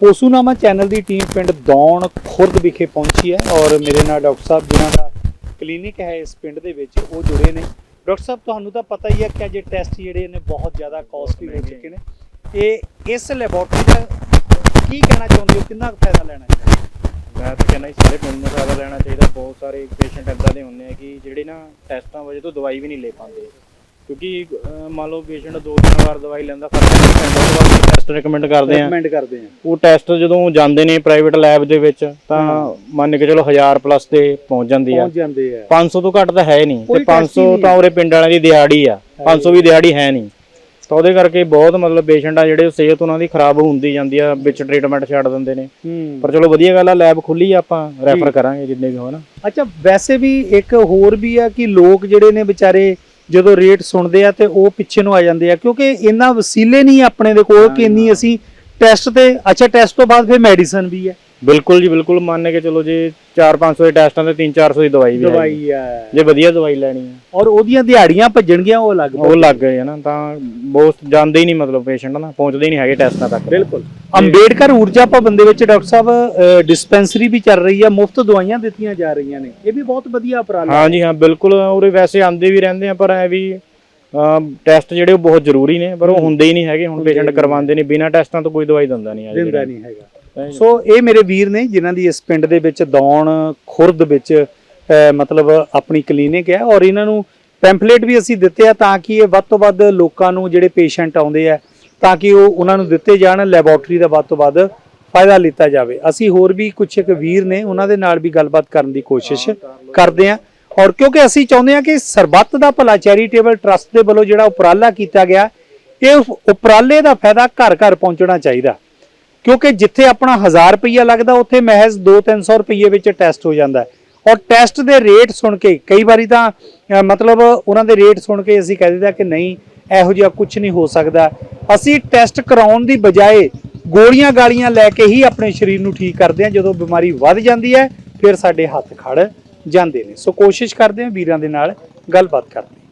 ਪੋਸੂਨਾਮਾ channel ਦੀ team ਪਿੰਡ ਦੌਣ ਖੁਰਦ ਵਿਖੇ ਪਹੁੰਚੀ ਹੈ ਔਰ ਮੇਰੇ ਨਾਲ ਡਾਕਟਰ ਸਾਹਿਬ ਜਿਨ੍ਹਾਂ ਦਾ ਕਲੀਨਿਕ ਹੈ ਇਸ ਪਿੰਡ ਦੇ ਵਿੱਚ ਉਹ ਜੁੜੇ ਨੇ। ਡਾਕਟਰ ਸਾਹਿਬ ਤੁਹਾਨੂੰ ਤਾਂ ਪਤਾ ਹੀ ਹੈ ਕਿ ਅਜੇ ਟੈਸਟ ਜਿਹੜੇ ਨੇ ਬਹੁਤ ਜ਼ਿਆਦਾ ਕਾਸਟਲੀ ਹੋ ਚੁੱਕੇ ਨੇ। ਇਹ ਇਸ ਲੈਬੋਰਟਰੀ ਦਾ ਕੀ ਕਹਿਣਾ ਚਾਹੁੰਦੇ ਹੋ? ਕਿੰਨਾ ਫਾਇਦਾ ਲੈਣਾ ਚਾਹੀਦਾ ਮੈਂ ਤਾਂ ਕਹਿੰਦਾ ਸਾਰੇ ਪਿੰਡ ਨੂੰ ਫਾਇਦਾ ਲੈਣਾ ਚਾਹੀਦਾ। ਬਹੁਤ ਸਾਰੇ ਪੇਸ਼ੈਂਟ ਇਦਾਂ ਦੇ ਹੁੰਦੇ ਆ ਕਿ ਜਿਹੜੇ ਨਾ ਟੈਸਟਾਂ ਵਜ੍ਹਾ ਤੋਂ ਦਵਾਈ ਵੀ ਨਹੀਂ ਲੈ ਪਾਉਂਦੇ। ਕਿਉਂਕਿ ਮੰਨ ਲਓ ਪੇਸ਼ੈਂਟ ਦੋ ਤਿੰਨ ਵਾਰ ਦਵਾਈ ਲੈਂਦਾ ਫ਼ਰਕ ਟੈਸਟ ਰეკਮੈਂਡ ਕਰਦੇ ਆ ਰეკਮੈਂਡ ਕਰਦੇ ਆ ਉਹ ਟੈਸਟ ਜਦੋਂ ਜਾਂਦੇ ਨੇ ਪ੍ਰਾਈਵੇਟ ਲੈਬ ਦੇ ਵਿੱਚ ਤਾਂ ਮੰਨ ਕੇ ਚਲੋ 1000 ਪਲੱਸ ਤੇ ਪਹੁੰਚ ਜਾਂਦੀ ਆ। ਪਹੁੰਚ ਜਾਂਦੇ ਆ। 500 ਤੋਂ ਘੱਟ ਤਾਂ ਹੈ ਨਹੀਂ। ਤੇ 500 ਤਾਂ ਉਰੇ ਪਿੰਡ ਵਾਲਿਆਂ ਦੀ ਦਿਹਾੜੀ ਆ। 500 ਵੀ ਦਿਹਾੜੀ ਹੈ ਨਹੀਂ। ਤਾਂ ਉਹਦੇ ਕਰਕੇ ਬਹੁਤ ਮਤਲਬ ਪੇਸ਼ੈਂਟ ਆ ਜਿਹੜੇ ਸਿਹਤ ਉਹਨਾਂ ਦੀ ਖਰਾਬ ਹੁੰਦੀ ਜਾਂਦੀ ਆ ਵਿੱਚ ਟ੍ਰੀਟਮੈਂਟ ਛੱਡ ਦਿੰਦੇ ਨੇ। ਪਰ ਚਲੋ ਵਧੀਆ ਗੱਲ ਆ ਲੈਬ ਖੁੱਲੀ ਆ ਆਪਾਂ ਰੈਫਰ ਕਰਾਂਗੇ ਜਿੰਨੇ ਵੀ ਹੋਣ। ਅੱਛਾ ਵੈਸੇ ਵੀ ਇੱਕ ਹੋਰ ਵੀ ਆ ਕਿ ਲੋਕ ਜਿਹੜੇ ਨੇ ਵਿਚਾਰੇ ਜਦੋਂ ਰੇਟ ਸੁਣਦੇ ਆ ਤੇ ਉਹ ਪਿੱਛੇ ਨੂੰ ਆ ਜਾਂਦੇ ਆ ਕਿਉਂਕਿ ਇੰਨਾ ਵਸੀਲੇ ਨਹੀਂ ਆਪਣੇ ਦੇ ਕੋਲ ਕਿ ਇੰਨੀ ਅਸੀਂ ਟੈਸਟ ਤੇ ਅੱਛਾ ਟੈਸਟ ਤੋਂ ਬਾਅਦ ਫਿਰ ਮੈਡੀਸਨ ਵੀ ਹੈ। ਬਿਲਕੁਲ ਜੀ ਬਿਲਕੁਲ ਮੰਨ ਕੇ ਚਲੋ ਜੇ 4-500 ਦੇ ਟੈਸਟਾਂ ਤੇ 3-400 ਦੀ ਦਵਾਈ ਵੀ ਹੈ ਦਵਾਈ ਆ ਜੇ ਵਧੀਆ ਦਵਾਈ ਲੈਣੀ ਆ ਔਰ ਉਹਦੀਆਂ ਦਿਹਾੜੀਆਂ ਭੱਜਣਗੀਆਂ ਉਹ ਅਲੱਗ ਉਹ ਲੱਗ ਗਏ ਨਾ ਤਾਂ ਬਹੁਤ ਜਾਂਦੇ ਹੀ ਨਹੀਂ ਮਤਲਬ ਪੇਸ਼ੈਂਟ ਨਾ ਪਹੁੰਚਦੇ ਹੀ ਨਹੀਂ ਹੈਗੇ ਟੈਸਟਾਂ ਤੱਕ। ਬਿਲਕੁਲ। ਅੰਬੇਡਕਰ ਊਰਜਾ ਭਵਨ ਦੇ ਵਿੱਚ ਡਾਕਟਰ ਸਾਹਿਬ ਡਿਸਪੈਂਸਰੀ ਵੀ ਚੱਲ ਰਹੀ ਆ ਮੁਫਤ ਦਵਾਈਆਂ ਦਿੱਤੀਆਂ ਜਾ ਰਹੀਆਂ ਨੇ। ਇਹ ਵੀ ਬਹੁਤ ਵਧੀਆ ਉਪਰਾਲਾ ਹਾਂ। ਜੀ ਹਾਂ ਬਿਲਕੁਲ ਉਰੇ ਵੈਸੇ ਆਂਦੇ ਵੀ ਰਹਿੰਦੇ ਆ ਪਰ ਐ ਵੀ ਟੈਸਟ ਜਿਹੜੇ ਉਹ ਬਹੁਤ ਜ਼ਰੂਰੀ ਨੇ ਪਰ ਉਹ ਹੁੰਦੇ ਹੀ ਨਹੀਂ ਹੈਗੇ ਹੁਣ ਪੇਸ਼ੈਂਟ ਕਰਵਾਉਂਦੇ ਨੇ ਬਿਨਾਂ ਟੈਸਟਾਂ ਤੋਂ ਕੋਈ ਦਵਾਈ ਦਿੰਦਾ ਨਹੀਂ ਆ ਦਿੰਦਾ ਨਹੀਂ ਹੈਗਾ। ਸੋ ਇਹ ਮੇਰੇ ਵੀਰ ਨੇ ਜਿਨ੍ਹਾਂ ਦੀ ਇਸ ਪਿੰਡ ਦੇ ਵਿੱਚ ਦੌਣ ਖੁਰਦ ਵਿੱਚ ਮਤਲਬ ਆਪਣੀ ਕਲੀਨਿਕ ਹੈ ਔਰ ਇਹਨਾਂ ਨੂੰ ਪੈਂਫਲੇਟ ਵੀ ਅਸੀਂ ਦਿੱਤੇ ਆ ਤਾਂ ਕਿ ਇਹ ਵੱਧ ਤੋਂ ਵੱਧ ਲੋਕਾਂ ਨੂੰ ਜਿਹੜੇ ਪੇਸ਼ੈਂਟ ਆਉਂਦੇ ਆ ਤਾਂ ਕਿ ਉਹ ਉਹਨਾਂ ਨੂੰ ਦਿੱਤੇ ਜਾਣ ਲੈਬੋਰਟਰੀ ਦਾ ਵੱਧ ਤੋਂ ਵੱਧ ਫਾਇਦਾ ਲਿੱਤਾ ਜਾਵੇ। ਅਸੀਂ ਹੋਰ ਵੀ ਕੁਝ ਇੱਕ ਵੀਰ ਨੇ ਉਹਨਾਂ ਦੇ ਨਾਲ ਵੀ ਗੱਲਬਾਤ ਕਰਨ ਦੀ ਕੋਸ਼ਿਸ਼ ਕਰਦੇ ਆ। ਔਰ ਕਿਉਂਕਿ ਅਸੀਂ ਚਾਹੁੰਦੇ ਆ ਕਿ ਸਰਬੱਤ ਦਾ ਭਲਾ ਚੈਰੀਟੇਬਲ ਟਰਸਟ ਦੇ ਵੱਲੋਂ ਜਿਹੜਾ ਉਪਰਾਲਾ ਕੀਤਾ ਗਿਆ ਇਹ ਉਪਰਾਲੇ ਦਾ ਫਾਇਦਾ ਘਰ ਘਰ ਪਹੁੰਚਣਾ ਚਾਹੀਦਾ। ਕਿਉਂਕਿ ਜਿੱਥੇ ਆਪਣਾ 1000 ਰੁਪਈਆ ਲੱਗਦਾ, ਉੱਥੇ ਮਹਿਜ਼ 2-300 ਰੁਪਈਏ ਵਿੱਚ ਟੈਸਟ ਹੋ ਜਾਂਦਾ ਹੈ। ਔਰ ਟੈਸਟ ਦੇ ਰੇਟ ਸੁਣ ਕੇ, ਕਈ ਵਾਰੀ ਤਾਂ ਮਤਲਬ ਉਹਨਾਂ ਦੇ ਰੇਟ ਸੁਣ ਕੇ ਅਸੀਂ ਕਹਿ ਦਿੰਦੇ ਆ ਕਿ ਨਹੀਂ, ਇਹੋ ਜਿਹਾ ਕੁਝ ਨਹੀਂ ਹੋ ਸਕਦਾ। ਅਸੀਂ ਟੈਸਟ ਕਰਾਉਣ ਦੀ ਬਜਾਏ ਗੋਲੀਆਂ ਗਾਲੀਆਂ ਲੈ ਕੇ ਹੀ ਆਪਣੇ ਸਰੀਰ ਨੂੰ ਠੀਕ ਕਰਦੇ ਆ ਜਦੋਂ ਬਿਮਾਰੀ ਵੱਧ ਜਾਂਦੀ ਹੈ, ਫਿਰ ਸਾਡੇ ਹੱਥ ਖੜ ਜਾਂਦੇ ਨੇ। ਸੋ ਕੋਸ਼ਿਸ਼ ਕਰਦੇ ਆ ਵੀਰਾਂ ਦੇ ਨਾਲ ਗੱਲਬਾਤ ਕਰਦੇ